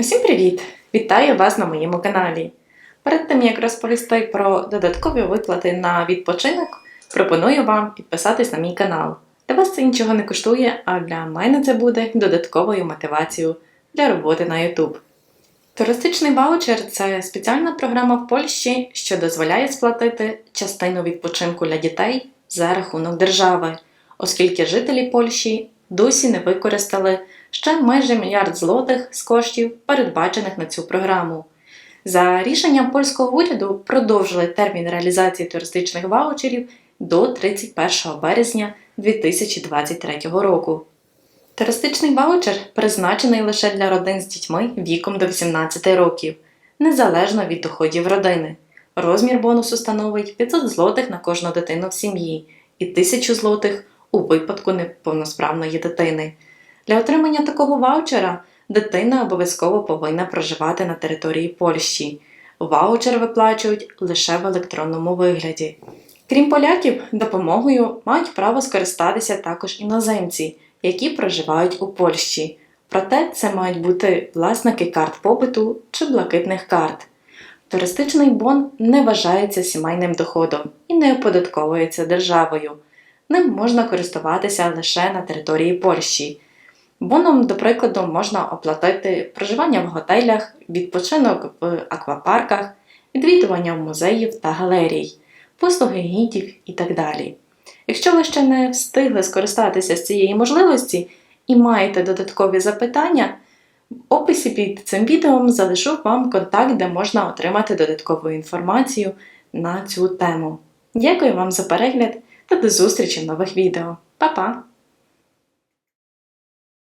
Усім привіт! Вітаю вас на моєму каналі. Перед тим як розповісти про додаткові виплати на відпочинок, пропоную вам підписатись на мій канал. Для вас це нічого не коштує, а для мене це буде додатковою мотивацією для роботи на YouTube. Туристичний ваучер це спеціальна програма в Польщі, що дозволяє сплатити частину відпочинку для дітей за рахунок держави, оскільки жителі Польщі досі не використали ще майже мільярд злотих з коштів, передбачених на цю програму. За рішенням польського уряду продовжили термін реалізації туристичних ваучерів до 31 березня 2023 року. Туристичний ваучер призначений лише для родин з дітьми віком до 18 років, незалежно від доходів родини. Розмір бонусу становить 500 злотих на кожну дитину в сім'ї і 1000 злотих у випадку неповносправної дитини. Для отримання такого ваучера дитина обов'язково повинна проживати на території Польщі. Ваучер виплачують лише в електронному вигляді. Крім поляків, допомогою мають право скористатися також іноземці, які проживають у Польщі. Проте це мають бути власники карт побуту чи блакитних карт. Туристичний бон не вважається сімейним доходом і не оподатковується державою. Ним можна користуватися лише на території Польщі. Боном, до прикладу, можна оплатити проживання в готелях, відпочинок в аквапарках, відвідування музеїв та галерій, послуги гідів і так далі. Якщо ви ще не встигли скористатися з цієї можливості і маєте додаткові запитання, в описі під цим відео залишу вам контакт, де можна отримати додаткову інформацію на цю тему. Дякую вам за перегляд та до зустрічі в нових відео. Па-па!